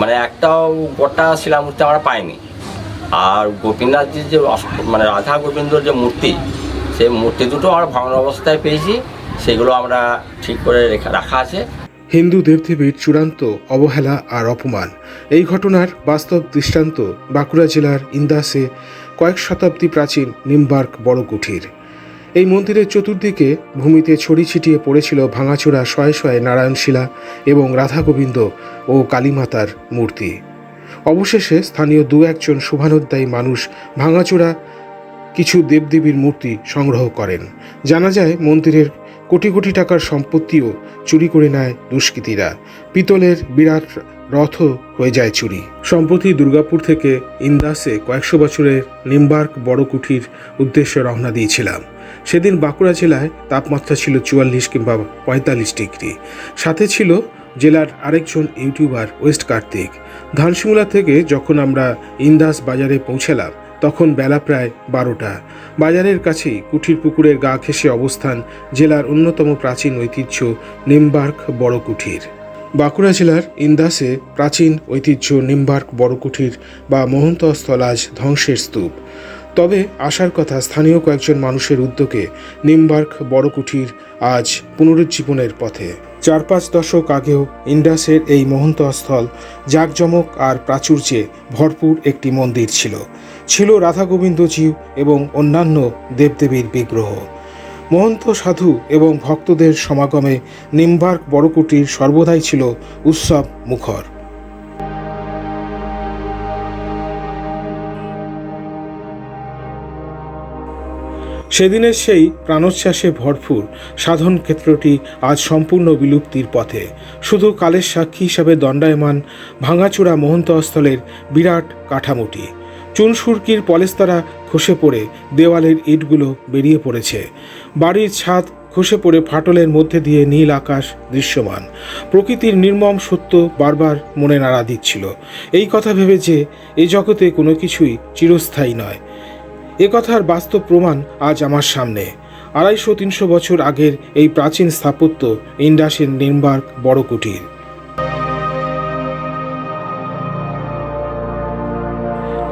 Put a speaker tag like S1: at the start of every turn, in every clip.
S1: মানে একটাও গোটা শিলামূর্তি আমরা পাইনি। আর গোপীনাথজির যে মানে রাধা গোবিন্দর যে মূর্তি, সেই মূর্তি দুটো আমরা ভাঙন অবস্থায় পেয়েছি, সেগুলো আমরা ঠিক করে রেখা, রাখা আছে।
S2: হিন্দু দেবদেবীর চূড়ান্ত অবহেলা আর অপমান। এই ঘটনার বাস্তব দৃষ্টান্ত বাঁকুড়া জেলার ইন্দাসে কয়েক শতাব্দী প্রাচীন নিমবার্ক বড় কুঠির। এই মন্দিরের চতুর্দিকে ভূমিতে ছড়ি ছিটিয়ে পড়েছিল ভাঙাচোরা শয়ে শয়ে নারায়ণশিলা এবং রাধাগোবিন্দ ও কালীমাতার মূর্তি। অবশেষে স্থানীয় দু একজন শুভানোদ্যায়ী মানুষ ভাঙাচোরা কিছু দেবদেবীর মূর্তি সংগ্রহ করেন। জানা যায়, মন্দিরের কোটি কোটি টাকার সম্পত্তিও চুরি করে নেয় দুষ্কৃতীরা। পিতলের বিরাট রথ হয়ে যায় চুরি। সম্প্রতি দুর্গাপুর থেকে ইন্দাসে কয়েকশো বছরের নিম্বার্ক বড় কুঠির উদ্দেশ্যে রওনা দিয়েছিলাম। সেদিন বাঁকুড়া জেলায় তাপমাত্রা ছিল চুয়াল্লিশ কিংবা পঁয়তাল্লিশ ডিগ্রি। সাথে ছিল জেলার আরেকজন ইউটিউবার ওয়েস্ট কার্তিক। ধানসিমুলা থেকে যখন আমরা ইন্দাস বাজারে পৌঁছালাম, তখন বেলা প্রায় বারোটা। বাজারের কাছেই কুঠির পুকুরের গা ঘেঁষে অবস্থান জেলার অন্যতম প্রাচীন ঐতিহ্য নিম্বার্ক বড় কুঠির। বাঁকুড়া জেলার ইন্দাসে প্রাচীন ঐতিহ্য নিম্বার্ক বড় কুঠির বা মহন্তস্থল আজ ধ্বংসের স্তূপ। তবে আসার কথা স্থানীয় কয়েকজন মানুষের উদ্যোগে নিমবার্ক বড় কুঠির আজ পুনরুজ্জীবনের পথে। চার পাঁচ দশক আগেও ইন্ডাসের এই মহন্তস্থল জাঁকজমক আর প্রাচুর্যে ভরপুর একটি মন্দির ছিল। ছিল রাধা গোবিন্দ জীব এবং অন্যান্য দেবদেবীর বিগ্রহ। মহন্ত সাধু এবং ভক্তদের সমাগমে নিম্বার্ক বড়কুটির সর্বদাই ছিল উৎসব মুখর। সেদিনের সেই প্রাণোচ্ছ্বাসে ভরপুর সাধন ক্ষেত্রটি আজ সম্পূর্ণ বিলুপ্তির পথে। শুধু কালের সাক্ষী হিসাবে দণ্ডায়মান ভাঙাচূড়া মহন্তস্থলের বিরাট কাঠামোটি। চুনসুরকির পলেস্তারা খসে পড়ে দেওয়ালের ইটগুলো বেরিয়ে পড়েছে। বাড়ির ছাদ খসে পড়ে ফাটলের মধ্যে দিয়ে নীল আকাশ দৃশ্যমান। প্রকৃতির নির্মম সত্য বারবার মনে নাড়া দিচ্ছিল। এই কথা ভেবে যে এই জগতে কোনো কিছুই চিরস্থায়ী নয়। এ কথার বাস্তব প্রমাণ আজ আমার সামনে। আড়াইশো, তিনশো বছর আগের এই প্রাচীন স্থাপত্য ইন্ডাসের নির্মার্ক বড় কুটির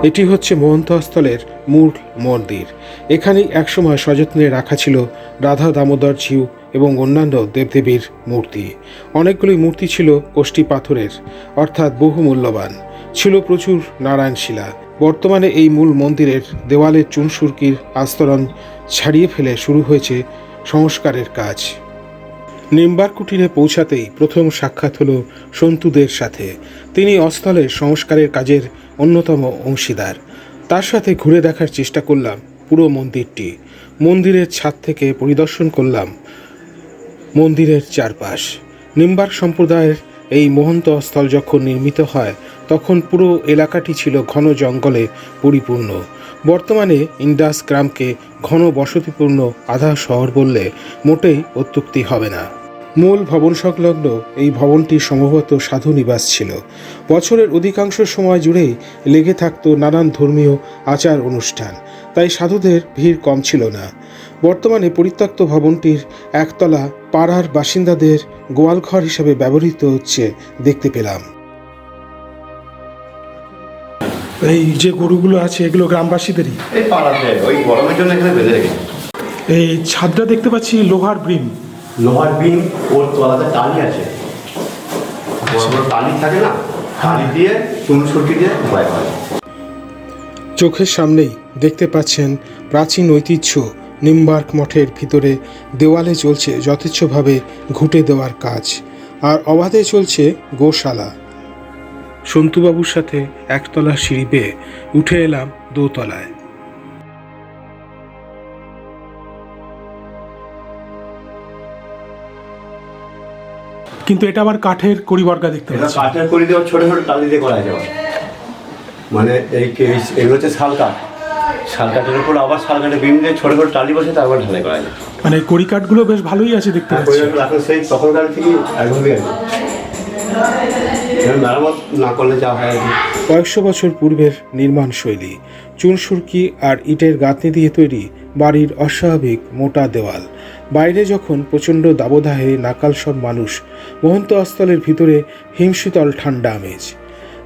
S2: এটি হচ্ছে মহন্তস্থলের মূল মন্দির। এখানেই একসময় সযত্নে রাখা ছিল রাধা দামোদর জিউ এবং অন্যান্য দেবদেবীর মূর্তি। অনেকগুলি মূর্তি ছিল কোষ্ঠী পাথরের, অর্থাৎ বহু মূল্যবান ছিল প্রচুর নারায়ণ শিলা বর্তমানে এই মূল মন্দিরের দেওয়ালের চুনসুরকির আস্তরণ ছাড়িয়ে ফেলে শুরু হয়েছে সংস্কারের কাজ। নিম্বার কুটিরে পৌঁছাতেই প্রথম সাক্ষাৎ হল সন্তুদের সাথে। তিনি অস্থলের সংস্কারের কাজের অন্যতম অংশীদার। তার সাথে ঘুরে দেখার চেষ্টা করলাম পুরো মন্দিরটি। মন্দিরের ছাদ থেকে পরিদর্শন করলাম মন্দিরের চারপাশ। নিম্বার সম্প্রদায়ের এই মহন্ত স্থল যখন নির্মিত হয়, তখন পুরো এলাকাটি ছিল ঘন জঙ্গলে পরিপূর্ণ। বর্তমানে ইন্ডাস গ্রামকে ঘন বসতিপূর্ণ আধা শহর বললে মোটেই অত্যুক্তি হবে না। মূল ভবন সংলগ্ন এই ভবনটি সম্ভবত সাধু নিবাস ছিল। বছরের অধিকাংশ সময় জুড়েই লেগে থাকতো নানান ধর্মীয় আচার অনুষ্ঠান, তাই সাধুদের ভিড় কম ছিল না। বর্তমানে পরিত্যক্ত ভবনটির একতলা পাড়ার বাসিন্দাদের গোয়ালঘর হিসেবে ব্যবহৃত হচ্ছে দেখতে পেলাম।
S3: এই যে গরুগুলো আছে এগুলো গ্রামবাসীদেরই?
S4: এই পাড়াতে ওই গরমের জন্য এখানে বেঁধে রেখেছে।
S3: এই ছাদটা দেখতে পাচ্ছি লোহার ব্রিম
S4: লোহার বিম ওর তলাতে টালি আছে। টালি থাকে না? টালি দিয়ে চুন হয়।
S2: চোখের সামনেই দেখতে পাচ্ছেন প্রাচীন ঐতিহ্য নিম্বার্ক মঠের ভিতরে দেওয়ালে চলছে যথেচ্ছভাবে ঘুঁটে দেওয়ার কাজ। আর অবাধে চলছে গোশালা। সন্তুবাবুর সাথে একতলা সিঁড়ি বেয়ে উঠে এলাম দোতলায়।
S3: কিন্তু এটা আবার কাঠের কড়িবর্গা দেখতে পাচ্ছি।
S4: কাঠের করে দেওয়া ছোটো ছোটো টালি দিয়ে করা আবার। মানে এই এই- এগুলো হচ্ছে শাল কাঠ। শাল কাঠের উপর আবার শাল কাঠে বিম দিয়ে ছোটো ছোটো টালি বসে তারপর ঢালাই করা যায়।
S3: মানে কড়ি কাঠগুলো বেশ ভালোই আছে দেখতে
S4: হ্যাঁ,
S3: পাচ্ছি।
S4: এখন সেই তখনকার থেকে একভাবেই আছে। মেরামত না করলে যা হয়
S2: কয়েকশো বছর পূর্বের নির্মাণ শৈলী চুনসুরকি আর ইটের গাঁথনি দিয়ে তৈরি বাড়ির অস্বাভাবিক মোটা দেওয়াল। বাইরে যখন প্রচণ্ড দাবদাহে নাকাল সব মানুষ মহন্ত অস্থলের ভিতরে হিমশীতল ঠান্ডা আমেজ।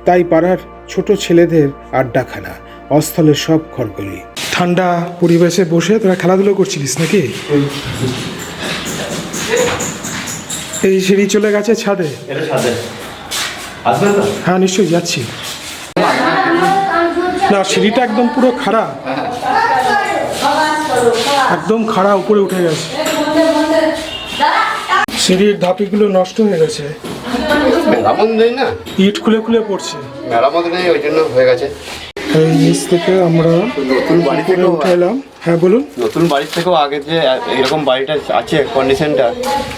S3: তাই পাড়ার ছোট ছেলেদের আড্ডাখানা অস্থলের সব ঘরগুলি ঠান্ডা পরিবেশে বসে তোরা খেলাধুলো করছিলিস নাকি? এই সিঁড়ি চলে গেছে ছাদে। হ্যাঁ নিশ্চয়ই যাচ্ছি। না সিঁড়িটা একদম পুরো খাড়া। একদম খাড়া উপরে উঠে গেছে। সিঁড়ির ধাপিগুলো নষ্ট হয়ে গেছে।
S5: মেরামত নেই না?
S3: ইট খুলে খুলে পড়ছে।
S5: মেরামত নেই ওই জন্য হয়ে গেছে।
S3: নিচ থেকে আমরা
S4: নতুন বাড়ি
S3: হ্যাঁ বলুন।
S4: নতুন বাড়ির থেকেও আগে যে এরকম বাড়িটা আছে কন্ডিশনটা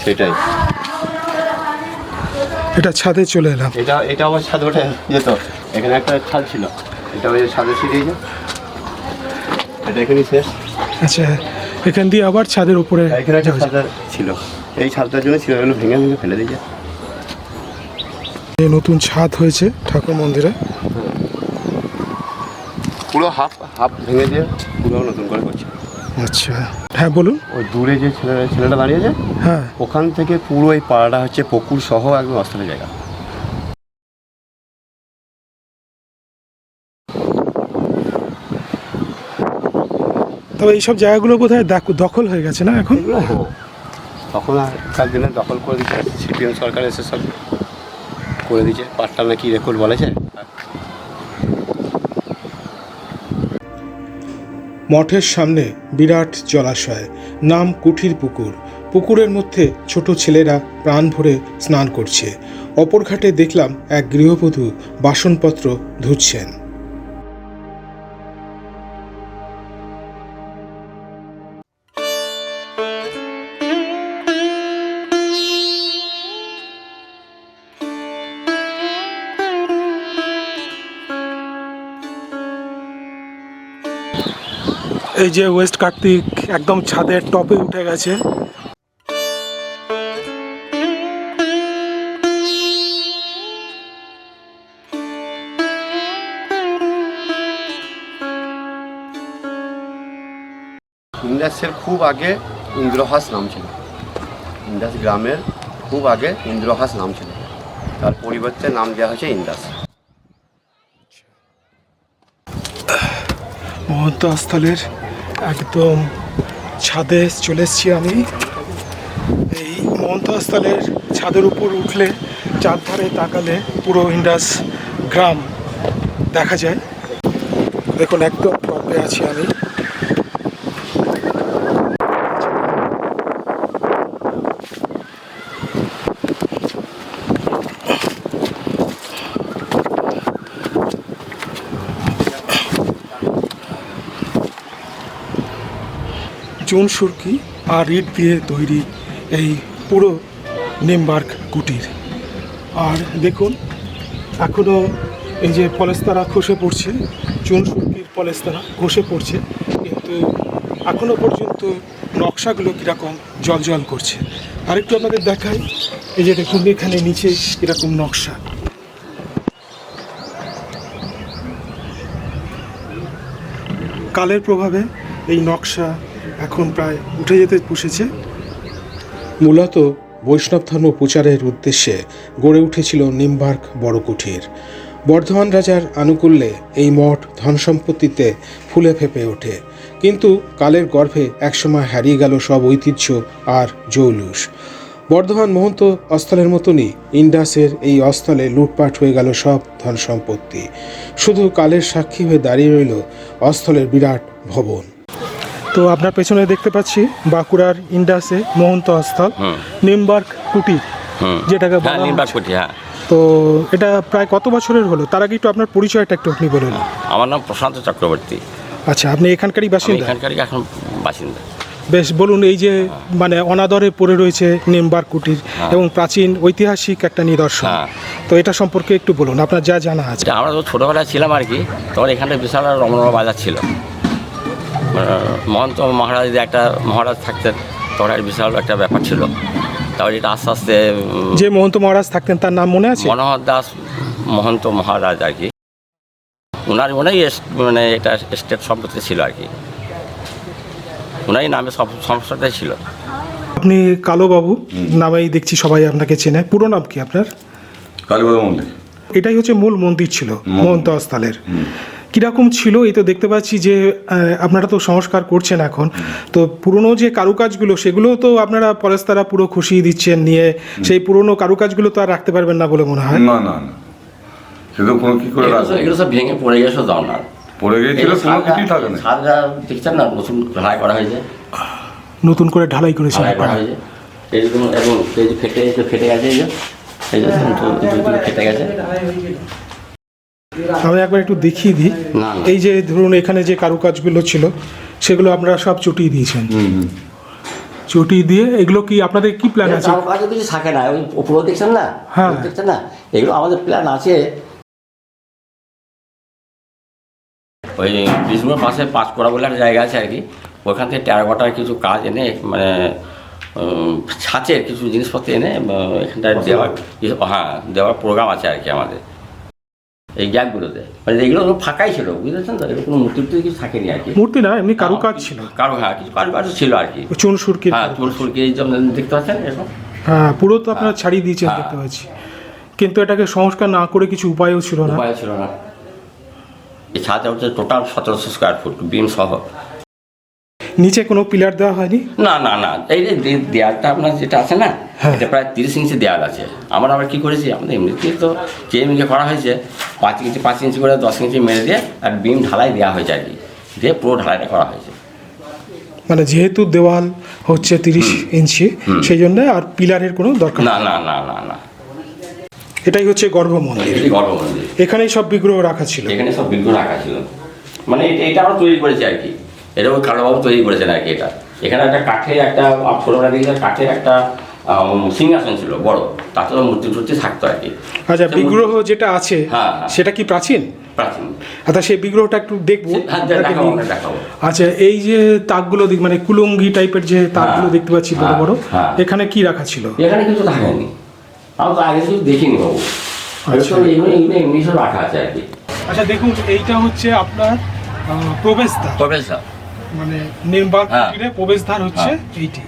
S4: সেটাই।
S3: এটা ছাদে চলে এলাম।
S4: এটা এটা আবার ছাদ ওঠে যেত। এখানে একটা ছাদ ছিল। এটা ওই ছাদে ছিঁড়ে এটা এখানেই শেষ।
S3: আচ্ছা এখান দিয়ে আবার ছাদের উপরে
S4: এখানে একটা ছাদ ছিল। এই ছাদটার জন্য ছিল এগুলো ভেঙে ভেঙে ফেলে দিয়েছে।
S3: এই নতুন ছাদ হয়েছে ঠাকুর মন্দিরে।
S5: পুরো হাফ হাফ
S4: ভেঙে দিয়ে পুরো নতুন করে করছে।
S3: আচ্ছা। হ্যাঁ বলুন।
S4: ওই দূরে যে ছেলেটা ছেলেটা দাঁড়িয়েছে
S3: হ্যাঁ।
S4: ওখান থেকে পুরো এই পাড়াটা হচ্ছে পুকুর সহ একদম অস্থলের জায়গা।
S3: তবে এইসব জায়গাগুলো বোধহয় দখল হয়ে গেছে না এখন?
S4: তখন আগেকার দিনে দখল করে দিচ্ছে সিপিএম সরকার এসে সব করে দিচ্ছে পাট্টা নাকি রেকর্ড বলেছে।
S3: মঠের সামনে বিরাট জলাশয়, নাম কুঠির পুকুর। পুকুরের মধ্যে ছোট ছেলেরা প্রাণ ভরে স্নান করছে। অপর ঘাটে দেখলাম এক গৃহবধূ বাসনপত্র ধুচ্ছেন। এই যে ওয়েস্ট কার্তিক একদম ছাদের টপে উঠে গেছে।
S4: ইন্দাসের খুব আগে ইন্দ্রহাস নাম ছিল। ইন্দাস গ্রামের খুব আগে ইন্দ্রহাস নাম ছিল। তার পরিবর্তে নাম দেওয়া হয়েছে ইন্দাস।
S3: মহন্তস্থলের একদম ছাদে চলে এসেছি আমি। এই মন্থস্থলের ছাদের উপর উঠলে চারধারে তাকালে পুরো ইন্ডাস গ্রাম দেখা যায়। দেখুন, একদম টপে আছি আমি। চুন সুরকি আর ইট দিয়ে তৈরি এই পুরো নিমবার্গ কুটির। আর দেখুন এখনও এই যে পলেস্তারা খসে পড়ছে, চুন সুরকির পলেস্তারা খসে পড়ছে, কিন্তু এখনও পর্যন্ত নকশাগুলো কীরকম জল জল করছে। আরেকটু আপনাদের দেখাই, এই যে দেখুন, এখানে নিচে কীরকম নকশা। কালের প্রভাবে এই নকশা এখন প্রায় উঠে যেতে বসেছে। মূলত বৈষ্ণব ধর্ম প্রচারের উদ্দেশ্যে গড়ে উঠেছিল নিম্বার্ক বড় কুঠির বর্ধমান রাজার আনুকূল্যে এই মঠ ধন সম্পত্তিতে ফুলে ফেঁপে ওঠে। কিন্তু কালের গর্ভে একসময় হারিয়ে গেল সব ঐতিহ্য আর জৌলুস। বর্ধমান মহন্ত অস্থলের মতনই ইন্ডাসের এই অস্থলে লুটপাট হয়ে গেল সব ধন সম্পত্তি। শুধু কালের সাক্ষী হয়ে দাঁড়িয়ে রইল অস্থলের বিরাট ভবন। তো আপনার পেছনে দেখতে পাচ্ছি বাঁকুড়ার ইন্ডাসে মহন্ত অস্থল
S1: হুম।
S3: নিমবার্গ কুটির
S1: হুম
S3: যেটাকে
S1: হ্যাঁ হ্যাঁ।
S3: তো এটা প্রায় কত বছরের হলো? তার আগে একটু আপনার পরিচয়টা একটু আপনি বলুন
S1: আমার নাম প্রশান্ত চক্রবর্তী।
S3: আচ্ছা আপনি এখানকারই বাসিন্দা?
S1: এখানকারই এখন বাসিন্দা।
S3: বেশ বলুন এই যে মানে অনাদরে পড়ে রয়েছে নিমবার কুটির এবং প্রাচীন ঐতিহাসিক একটা নিদর্শন।
S1: হ্যাঁ।
S3: তো এটা সম্পর্কে একটু বলুন আপনার যা জানা আছে।
S1: আমরা তো ছোটোবেলায় ছিলাম আর কি তখন এখানে বিশাল রমরমা বাজার ছিল। মহন্ত মহারাজ যে একটা মহারাজ থাকতেন তখন একটা বিশাল একটা ব্যাপার ছিল। তারপরে এটা আস্তে আস্তে
S3: যে মহন্ত মহারাজ থাকতেন তার নাম মনে আছে?
S1: মনোহর দাস মহন্ত মহারাজ আর কি। ওনার ওনাই মানে এটা স্টেট সম্পত্তি ছিল আর কি। ওনারই নামে সব সমস্যাটাই ছিল।
S3: আপনি কালো বাবু নামেই দেখছি সবাই আপনাকে চেনে। পুরো নাম কি আপনার?
S6: কালীপদ মন্দির।
S3: এটাই হচ্ছে মূল মন্দির ছিল মহন্ত স্থলের কীরকম ছিল এই তো দেখতে পাচ্ছি যে আপনারা তো সংস্কার করছেন এখন তো পুরনো যে কারুকাজগুলো সেগুলো তো আপনারা পরেস্তারা পুরো খুশি দিচ্ছেন নিয়ে সেই পুরনো কারুকাজগুলো তো আর রাখতে পারবেন না বলে মনে হয়
S6: না না না সে কোনো কি করে রাখবে
S1: এগুলো সব ভেঙে পড়ে গেছে দাও না
S6: পড়ে গিয়েছিল কোনো কিছুই থাকে না
S1: ছাদটা দেখছেন না নতুন ঢালাই করা হয়েছে
S3: নতুন করে ঢালাই
S1: হয়েছে এই এবং এই যে ফেটে ফেটে গেছে এই যে ফেটে গেছে
S3: আমি একবার একটু দেখিয়ে দিই। এই যে ধরুন এখানে যে কারুকাজগুলো ছিল সেগুলো আপনারা সব চটিয়ে দিয়েছেন চটিয়ে দিয়ে এগুলো কি আপনাদের কি প্ল্যান আছে?
S1: আমার কাছে কিছু থাকে না ওই উপরে দেখছেন না
S3: হ্যাঁ।
S1: দেখছেন না এগুলো আমাদের প্ল্যান আছে। ওই বিষ্ণুর পাশে পাঁচ করা বলে একটা জায়গা আছে আর কি ওইখান থেকে টেরাকোটার কিছু কাজ এনে মানে ছাঁচের কিছু জিনিসপত্র এনে এখানটায় দেওয়ার হ্যাঁ দেওয়ার প্রোগ্রাম আছে আর কি আমাদের। এই গ্যাপগুলোতে মানে এগুলো ফাঁকাই ছিল বুঝেছেন তো? কোনো মূর্তি কিছু থাকেনি আর কি।
S3: মূর্তি না এমনি কারুকাজ ছিল।
S1: কারও হ্যাঁ কিছু কারুকার্য ছিল আর কি।
S3: চুন সুরকি
S1: হ্যাঁ চুন সুরকি এই যেমন দেখতে পাচ্ছেন এরকম?
S3: হ্যাঁ পুরো তো আপনারা ছাড়িয়ে দিয়েছেন দেখতে পাচ্ছি। কিন্তু এটাকে সংস্কার না করে কিছু উপায়ও ছিল না।
S1: উপায় ছিল না। এই ছাদটা হচ্ছে টোটাল সতেরোশো স্কোয়ার ফুট বিম সহ।
S3: নিচে কোনো পিলার দেওয়া হয়নি?
S1: না না না। এই দেয়ালটা আপনার যেটা আছে না
S3: হ্যাঁ।
S1: এটা প্রায় তিরিশ ইঞ্চি দেয়াল আছে। আমরা আবার কি করেছি? আমাদের এমনিতেই তো যে এমনিকে করা হয়েছে। পাঁচ ইঞ্চি পাঁচ ইঞ্চি করে দশ ইঞ্চি মেরে দিয়ে আর বিম ঢালাই দেওয়া হয়েছে আর কি। দিয়ে পুরো ঢালাইটা করা হয়েছে।
S3: মানে যেহেতু দেওয়াল হচ্ছে তিরিশ ইঞ্চি সেই জন্য আর পিলারের কোনো দরকার
S1: না না না না না।
S3: এটাই হচ্ছে গর্ভ মন্দির।
S1: এটাই গর্ব মন্দির।
S3: এখানেই সব বিগ্রহ রাখা ছিল।
S1: এখানে সব বিগ্রহ রাখা ছিল। মানে এটা- এটা আমরা তৈরি করেছি আর কি। ওই কালোবাবু তৈরি করেছেন আর কি এটা। এখানে একটা কাঠের একটা ছোটোবেলা দেখেছি কাঠের একটা সিংহাসন ছিল বড়। তাতে মূর্তি টুর্তি থাকতো আর কি।
S3: আচ্ছা বিগ্রহ যেটা আছে
S1: হ্যাঁ, হ্যাঁ।
S3: সেটা কি প্রাচীন?
S1: প্রাচীন।
S3: আচ্ছা সেই বিগ্রহটা একটু দেখব
S1: হ্যাঁ
S3: আচ্ছা এই যে তাকগুলো দিক মানে কুলঙ্গি টাইপের যে তাকগুলো দেখতে পাচ্ছি বড় বড়। এখানে কি রাখা ছিল?
S1: এখানে কিছু থাকেনি। আমি তো আগে কিছু দেখিনি বাবু।
S3: আচ্ছা।
S1: এমনি সব রাখা আছে আর কি।
S3: আচ্ছা দেখুন এইটা হচ্ছে আপনার প্রবেশদ্বার।
S1: স্যার
S3: মানে নির্বাক
S1: হ্যাঁ।
S3: প্রবেশদ্বার হচ্ছে
S1: হ্যাঁ।
S3: এইটি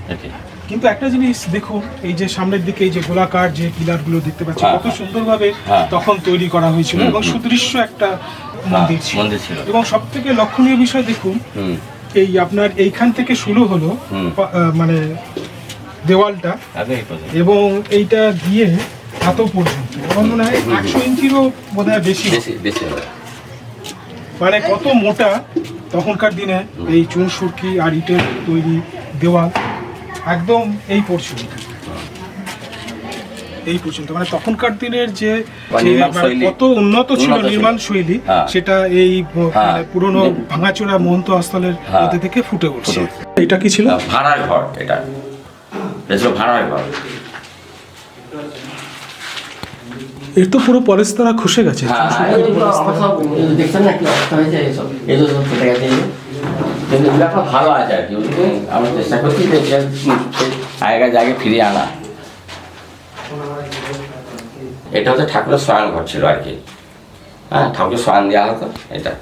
S3: কিন্তু একটা জিনিস দেখুন এই যে সামনের দিকে এই যে গোলাকার যে পিলারগুলো দেখতে পাচ্ছি
S1: হ্যাঁ,
S3: কত। সুন্দরভাবে। তখন তৈরি করা হয়েছিল এবং সুদৃশ্য একটা মন্দির ছিল এবং সব থেকে লক্ষণীয় বিষয় দেখুন এই আপনার এইখান থেকে শুরু হলো মানে দেওয়ালটা। এবং এইটা দিয়ে এত পর্যন্ত আমার মনে হয় একশো ইঞ্চিরও বোধ হয় বেশি মানে কত মোটা তখনকার দিনে এই চুন সুরকি আর ইটের তৈরি দেওয়াল একদম এই পর্যন্ত এই পর্যন্ত মানে তখনকার দিনের যে মানে। কত উন্নত ছিল নির্মাণ শৈলী
S1: হ্যাঁ।
S3: সেটা এই
S1: হ্যাঁ।
S3: মানে পুরনো ভাঙাচোরা মহন্ত স্থলের
S1: হ্যাঁ।
S3: মধ্যে থেকে ফুটে উঠছে এটা কি ছিল
S1: ভাড়ার ঘর এটা এটা ছিল ভাড়ার ঘর
S3: এর তো পুরো পরেস্তরা খসে গেছে।
S1: হ্যাঁ, হ্যাঁ, দেখছেন না কি অবস্থা হয়েছে সব গেছে। কিন্তু ভালো আছে আর কি আমরা চেষ্টা করছি যে আগেকার জায়গায় ফিরিয়ে আনা। এটা হচ্ছে ঠাকুরের শয়ন ঘর ছিল আর কি। হ্যাঁ ঠাকুরের শয়ন দেওয়া হতো এটা।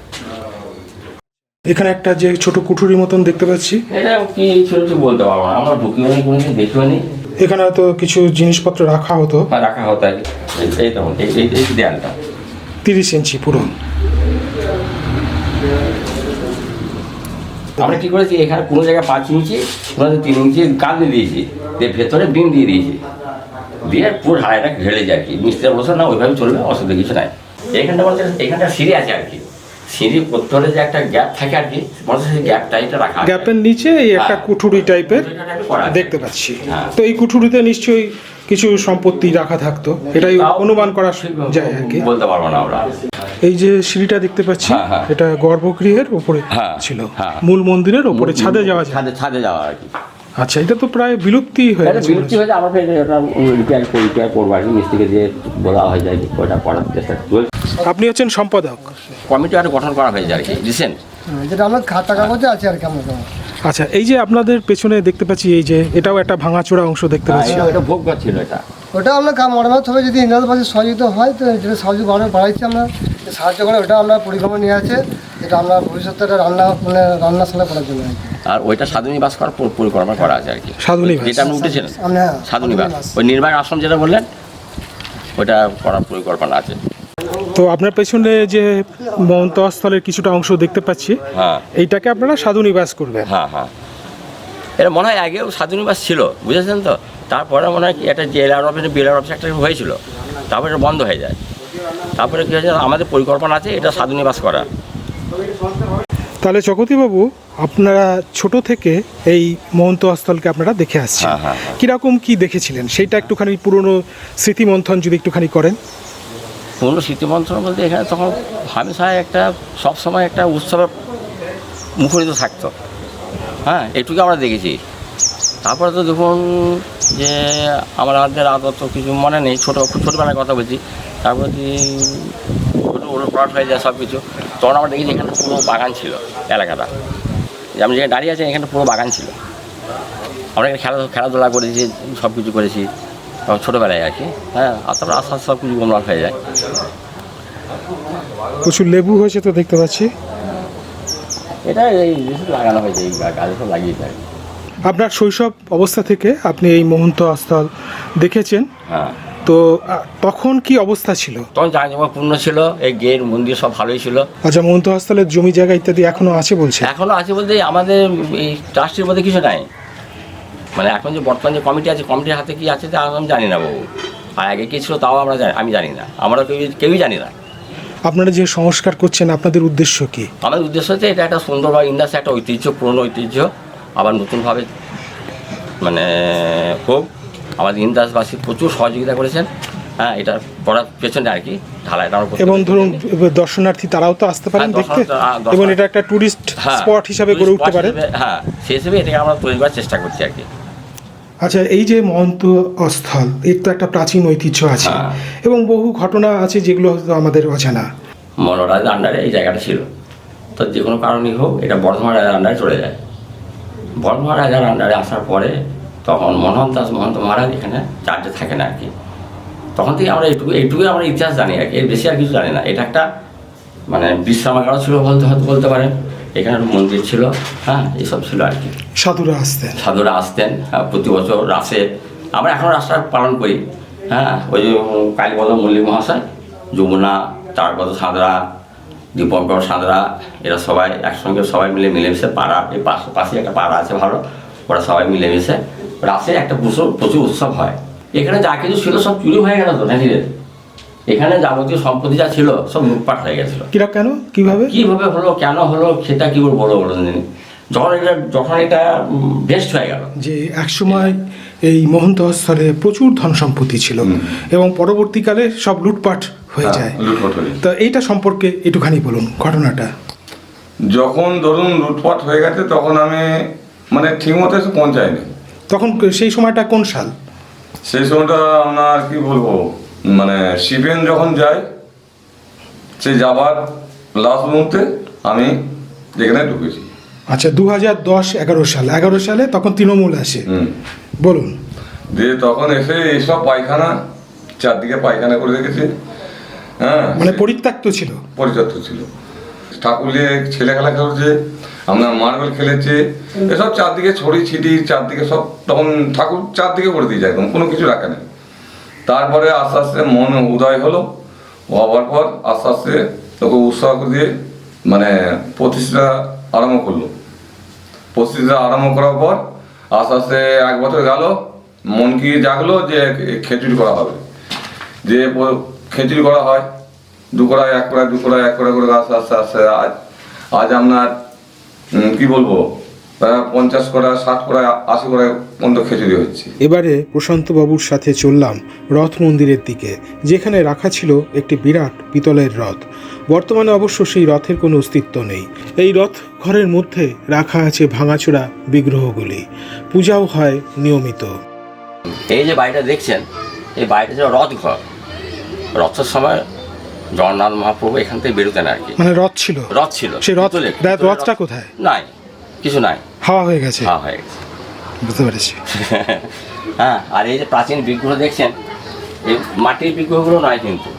S3: এখানে একটা যে ছোট কুঠুরি মতন দেখতে পাচ্ছি।
S1: এটা কি ঠিক বলতে পারব না আমরা নি কোনোদিন দেখিও নি।
S3: এখানে হয়তো কিছু জিনিসপত্র রাখা হতো।
S1: বা রাখা হতো আর এই- তখন এই দেয়ালটা।
S3: তিরিশ ইঞ্চি পুরো।
S1: আমরা কি করেছি এখানে কোনো জায়গায় পাঁচ ইঞ্চি কোনো তিন ইঞ্চি কাজ দিয়ে দিয়েছি দিয়ে ভেতরে বিম দিয়ে দিয়েছি। দিয়ে পুরো ঢালাইটা ঘেলে যায় কি। মিস্ত্রি বসে না ওইভাবে চলবে অসুবিধা কিছু নাই। এখানটা বলতে এখানটা সিঁড়ি আছে আর কি। সিঁড়ি উত্তরে যে একটা গ্যাপ থাকে আর কি মনে সেই গ্যাপটা এটা রাখা
S3: গ্যাপের নিচে এই একটা
S1: হ্যাঁ।
S3: কুঠুরি টাইপের। দেখতে পাচ্ছি
S1: হ্যাঁ।
S3: তো এই কুঠুরিতে নিশ্চয়ই কিছু সম্পত্তি রাখা থাকতো এটাই অনুমান করা যায় আর কি
S1: বলতে পারব না আমরা
S3: এই যে সিঁড়িটা দেখতে পাচ্ছি
S1: হ্যাঁ।
S3: এটা গর্ভগৃহের উপরে ছিল। মূল মন্দিরের উপরে ছাদে যাওয়া যায়
S1: ছাদে ছাদে যাওয়া আর কি
S3: আচ্ছা এটা তো প্রায় বিলুপ্তি হয়ে গেছে।
S1: বিলুপ্তি হয়ে আমরা ফের এটা রিপেয়ার করি রিপেয়ার করব আর কি মিস্ত্রিকে দিয়ে বলা হয়ে যায় যে ওটা করার চেষ্টা চলছে
S3: আপনি হচ্ছেন সম্পাদক।
S1: কমিটি আর গঠন করা হয়েছে আর কি রিসেন্ট
S7: হ্যাঁ, যেটা আমার খাতা কাগজে আছে আর কি আমার কাছে।
S3: আচ্ছা এই যে আপনাদের পেছনে দেখতে পাচ্ছি এই যে এটাও একটা ভাঙাচোরা অংশ দেখতে পাচ্ছি।
S1: এটা ভোগ ছিল এটা।
S7: ওটা আমরা কাম মরামত হবে যদি ইন্দ্রাজ পাশে সহযোগিতা হয় তো যেটা সহযোগ বাড়ানো বাড়াইছি আমরা। যে সাহায্য করে ওটা আমরা পরিকল্পনা নিয়ে আছে যেটা আমরা ভবিষ্যতে একটা রান্না মানে রান্না রান্নাশালা করার জন্য। আর
S1: ওইটা সাধুনী বাস করার পর- পরিকল্পনা করা আছে আর কি।
S3: সাধুনী বাস।
S1: যেটা আপনি উঠেছিলেন?
S7: আমরা হ্যাঁ,
S1: সাধুনী বাস। ওই নির্বাণ আশ্রম যেটা বললেন ওটা করার পরিকল্পনা আছে।
S3: তো আপনার পেছনে যে মহন্তস্থলের কিছুটা অংশ দেখতে পাচ্ছি
S1: হ্যাঁ।
S3: এইটাকে আপনারা সাধু নিবাস করবেন।
S1: হ্যাঁ হ্যাঁ। এটা মনে হয় আগেও স্বাধীনবাস ছিল বুঝেছেন তো? তারপরে মনে হয় একটা জেলার অফিসে বিএলআর অফিস একটা হয়েছিল। তারপরে এটা বন্ধ হয়ে যায়। তারপরে কী হয়েছে আমাদের পরিকল্পনা আছে এটা স্বাধীনবাস করা।
S3: তাহলে জগতীবাবু আপনারা ছোট থেকে এই মহন্ত স্থলকে আপনারা দেখে আসছেন।
S1: হ্যাঁ, হ্যাঁ, হ্যাঁ।
S3: কি দেখেছিলেন? সেইটা একটুখানি পুরনো স্মৃতিমন্থন যদি একটুখানি করেন।
S1: পূর্ণ স্মৃতিমন্ত্রণ বলতে এখানে তখন হামেশায় একটা সবসময় একটা উৎসবে মুখরিত থাকতো। হ্যাঁ এটুকু আমরা দেখেছি। তারপরে তো দেখুন যে আমাদের আদর তো কিছু মনে নেই ছোটো খুব ছোটোবেলার কথা বলছি তারপরে পালট হয়ে যায় সব কিছু তখন আমরা দেখেছি এখানে পুরো বাগান ছিল এলাকাটা। যে আমি যেখানে দাঁড়িয়ে আছি এখানে পুরো বাগান ছিল। আমরা এখানে খেলা খেলাধুলা করেছি সব কিছু করেছি তখন ছোটোবেলায় আর কি হ্যাঁ আর তারপরে আস্তে আস্তে সব কিছু গোমলাট হয়ে যায়।
S3: প্রচুর লেবু হয়েছে তো দেখতে পাচ্ছি।
S1: এটা এই লাগানো হয়েছে এই গাছ গাছে সব লাগিয়েছে আর কি।
S3: আপনার শৈশব অবস্থা থেকে আপনি এই মহন্ত স্থল দেখেছেন।
S1: হ্যাঁ।
S3: তো তখন কি অবস্থা ছিল?
S1: তখন জাঁকজমকপূর্ণ ছিল এই গেট মন্দির সব ভালোই ছিল।
S3: আচ্ছা মহন্ত স্থলের জমি জায়গা ইত্যাদি এখনও আছে বলছে?
S1: এখনও আছে বলতে আমাদের এই ট্রাস্টির মধ্যে কিছু নাই। মানে এখন যে বর্তমান যে কমিটি আছে কমিটির হাতে কি আছে তা আমি জানি না বাবু। আর আগে কী ছিল তাও আমরা জানি আমি জানি না। আমরা কেউ কেউই জানি না।
S3: আপনারা যে সংস্কার করছেন আপনাদের উদ্দেশ্য কি?
S1: আমাদের উদ্দেশ্য হচ্ছে এটা একটা সুন্দর বা ইন্দাস একটা ঐতিহ্য পুরনো ঐতিহ্য। আবার নতুনভাবে মানে হোক আমাদের ইন্দাসবাসী প্রচুর সহযোগিতা করেছেন। হ্যাঁ এটা করার পেছনে আর কি ঢালাইটা
S3: এবং ধরুন দর্শনার্থী তারাও তো আসতে পারেন
S1: হ্যাঁ,
S3: দেখতে। এবং এটা একটা টুরিস্ট
S1: হ্যাঁ,
S3: স্পট হিসাবে গড়ে উঠতে পারে।
S1: হ্যাঁ সেই হিসেবে এটাকে আমরা তৈরি করার চেষ্টা করছি আর কি।
S3: আচ্ছা এই যে মহন্ত স্থল এর তো একটা প্রাচীন ঐতিহ্য আছে।
S1: হ্যাঁ।
S3: এবং বহু ঘটনা আছে যেগুলো হয়তো আমাদের অজানা।
S1: মনোরাজের আন্ডারে এই জায়গাটা ছিল। তো যে কোনো কারণেই হোক এটা বর্ধমান রাজার আন্ডারে চলে যায়। বর্ধমান রাজার আন্ডারে আসার পরে তখন মনোহন দাস মহন্ত মহারাজ এখানে চার্জে থাকেন আর কি। তখন থেকে আমরা এইটুকু এইটুকুই আমরা ইতিহাস জানি আর কি। এর বেশি আর কিছু জানি না। এটা একটা মানে বিশ্রামাগারও ছিল বলতে হয়তো বলতে পারেন। এখানে একটা মন্দির ছিল হ্যাঁ এইসব ছিল আর কি।
S3: সাধুরা আসতেন।
S1: সাধুরা আসতেন হ্যাঁ, প্রতি বছর রাসে আমরা এখনও রাসটা পালন করি হ্যাঁ ওই যে কালীপদ মল্লিক মহাশয় যমুনা তারপদ সাঁতরা দীপঙ্কর সাঁতরা এরা সবাই একসঙ্গে সবাই মিলে মিলেমিশে পাড়া এই পাশে পাশে একটা পাড়া আছে ভালো ওরা সবাই মিলেমিশে রাসে একটা প্রচুর প্রচুর উৎসব হয়। এখানে যা কিছু ছিল সব চুরি হয়ে গেল তো নাকিদের? এখানে যাবতীয় সম্পত্তি যা ছিল সব লুটপাট হয়ে গেছিল।
S3: কেন? কীভাবে?
S1: কীভাবে হলো কেন হলো সেটা কি বলব বলো দিন যখন এটা যখন এটা বেস্ট হয়ে গেল।
S3: যে একসময় এই মহন্ত স্থলে প্রচুর ধন সম্পত্তি ছিল এবং পরবর্তীকালে সব লুটপাট হয়ে যায়।
S6: হ্যাঁ, হয়ে
S3: তো এইটা সম্পর্কে একটুখানি বলুন ঘটনাটা।
S6: যখন ধরুন লুটপাট হয়ে গেছে তখন আমি মানে ঠিক মতো এসে পৌঁছায়নি।
S3: তখন সেই সময়টা কোন সাল?
S6: সেই সময়টা আপনার কি বলব মানে শিবেন যখন যায় সে যাবার লাস্ট মুহূর্তে আমি যেখানে ঢুকেছি।
S3: আচ্ছা দু হাজার দশ এগারো সাল। এগারো সালে তখন তৃণমূল আসে। বলুন।
S6: দিয়ে তখন এসে এইসব পায়খানা চারদিকে পায়খানা করে রেখেছে। হ্যাঁ।
S3: মানে পরিত্যক্ত ছিল।
S6: পরিচালিত ছিল। ঠাকুরিয়ে ছেলে খেলা খেলছে আমরা মার্বেল খেলেছে এসব চারদিকে ছড়ি ছিটি চারদিকে সব তখন ঠাকুর চারদিকে করে দিয়েছে একদম কোনো কিছু রাখা নেই। তারপরে আস্তে আস্তে মন উদয় হলো। হওয়ার পর আস্তে আস্তে তোকে উৎসাহ দিয়ে মানে প্রতিষ্ঠা আরম্ভ করল। প্রতিষ্ঠা আরম্ভ করার পর আস্তে আস্তে এক বছর গেল, মন কি জাগলো যে খেচুড়ি করা হবে। যে খেচুড়ি করা হয়, দু কড়াই, এক কড়াই, দু কড়াই, এক কড়াই করে আস্তে আস্তে আস্তে আজ আজ আপনার কি বলব? পঞ্চাশ কড়া ষাট কড়াই আশি কড়াই পর্যন্ত খেচুড়ি হচ্ছে।
S2: এবারে প্রশান্ত বাবুর সাথে চললাম রথ মন্দিরের দিকে যেখানে রাখা ছিল একটি বিরাট পিতলের রথ। বর্তমানে অবশ্য সেই রথের কোনো অস্তিত্ব নেই। এই রথ ঘরের মধ্যে রাখা আছে ভাঙাচোরা বিগ্রহগুলি। পূজাও হয় নিয়মিত।
S1: এই যে বাড়িটা দেখছেন এই বাড়িটা ছিল রথ ঘর। রথের সময় জগন্নাথ মহাপ্রভু এখান থেকে বেরোতেন আর কি।
S3: মানে রথ ছিল?
S1: রথ ছিল।
S3: সেই রথ রথটা কোথায়?
S1: নাই। কিছু নাই।
S3: হাওয়া হয়ে গেছে।
S1: হ্যাঁ হয়ে গেছে।
S3: বুঝতে পেরেছি।
S1: হ্যাঁ আর এই যে প্রাচীন বিগ্রহ দেখছেন এই মাটির বিগ্রহগুলো নয় কিন্তু।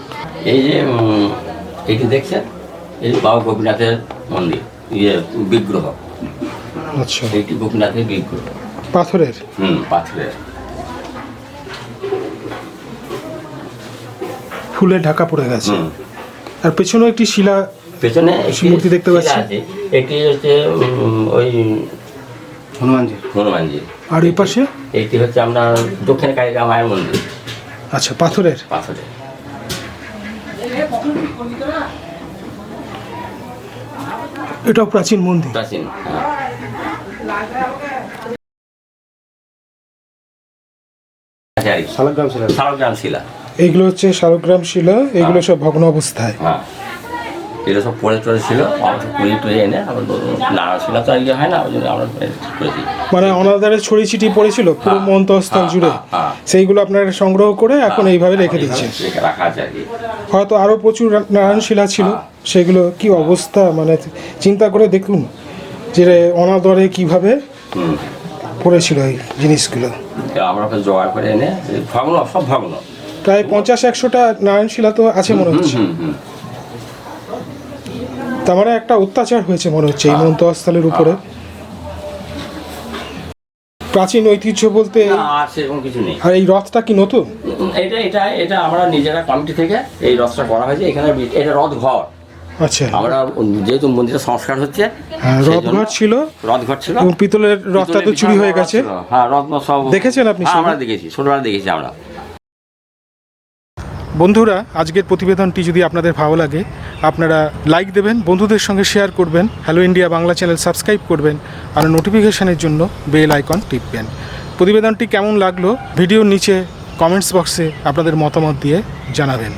S1: এই যে এইটি দেখছেন? এই বাবা গোপীনাথের মন্দির ইয়ে বিগ্রহ।
S3: আচ্ছা।
S1: এইটি গোপীনাথের বিগ্রহ।
S3: পাথরের?
S1: হুম পাথরের।
S3: ফুলে ঢাকা পড়ে গেছে। আর পেছনেও একটি শিলা
S1: পেছনে
S3: মূর্তি দেখতে
S1: শিলা
S3: পাচ্ছি।
S1: একটি হচ্ছে ওই
S4: হনুমানজি
S1: হনুমানজি
S3: আর এই পাশে?
S1: এইটি হচ্ছে আপনার দক্ষিণ কালিকা মায়ের মন্দির।
S3: আচ্ছা পাথরের।
S1: পাথরে
S3: এটাও প্রাচীন মন্দির।
S1: প্রাচীন হ্যাঁ।
S4: শালগ্রাম ছিল
S1: শালগ্রাম শিলা।
S3: এইগুলো হচ্ছে শালগ্রাম শিলা এগুলো সব ভগ্ন অবস্থায়।
S1: হ্যাঁ। এগুলো সব পড়ে টড়ে ছিল আমরা সব পুড়িয়ে টুড়িয়ে এনে আমরা শিলা তো আর ইয়ে হয় না ওই জন্য আমরা ঠিক করেছি।
S3: মানে অনাদারে ছড়িয়ে ছিটিয়ে পড়েছিল পুরো
S1: হ্যাঁ,
S3: মন্তস্থল
S1: হ্যাঁ,
S3: জুড়ে।
S1: হ্যাঁ।
S3: সেইগুলো আপনারা সংগ্রহ করে এখন এইভাবে রেখে দিচ্ছেন।
S1: রাখা আছে আর কি।
S3: হয়তো আরও প্রচুর নারায়ণ শিলা ছিল সেগুলো কি অবস্থা মানে চিন্তা করে দেখুন যে অনাদরে কীভাবে পড়েছিল এই জিনিসগুলো।
S1: আমরা জোগাড় করে এনে সব
S3: প্রায় পঞ্চাশ একশোটা নারায়ণ শিলা তো আছে মনে হচ্ছে। তার মানে একটা অত্যাচার হয়েছে মনে হচ্ছে এই মন্তস্থলের উপরে। প্রাচীন ঐতিহ্য বলতে
S1: আর সেরকম কিছু নেই।
S3: আর এই রথটা কি নতুন?
S1: এটা এটা এটা আমরা নিজেরা কমিটি থেকে এই রথটা করা হয়েছে। এখানে এটা রথ ঘর
S3: আচ্ছা।
S1: আমরা যেহেতু মন্দিরের সংস্কার হচ্ছে
S3: হ্যাঁ রথঘর
S1: জন্য-
S3: ছিল।
S1: রথঘর ছিল।
S3: পিতলের রথটা তো চুরি হয়ে গেছে।
S1: রথ। হ্যাঁ রত্ন সব
S3: দেখেছেন আপনি
S1: হ্যাঁ? আমরা দেখেছি ছোটবেলা দেখেছি আমরা।
S3: বন্ধুরা, আজকের প্রতিবেদনটি যদি আপনাদের ভালো লাগে, আপনারা লাইক দেবেন, বন্ধুদের সঙ্গে শেয়ার করবেন hello India Bangla channel subscribe করবেন, আর নোটিফিকেশানের জন্য বেল আইকন টিপবেন। প্রতিবেদনটি কেমন লাগল, ভিডিওর নিচে কমেন্টস বক্সে আপনাদের মতামত দিয়ে জানাবেন।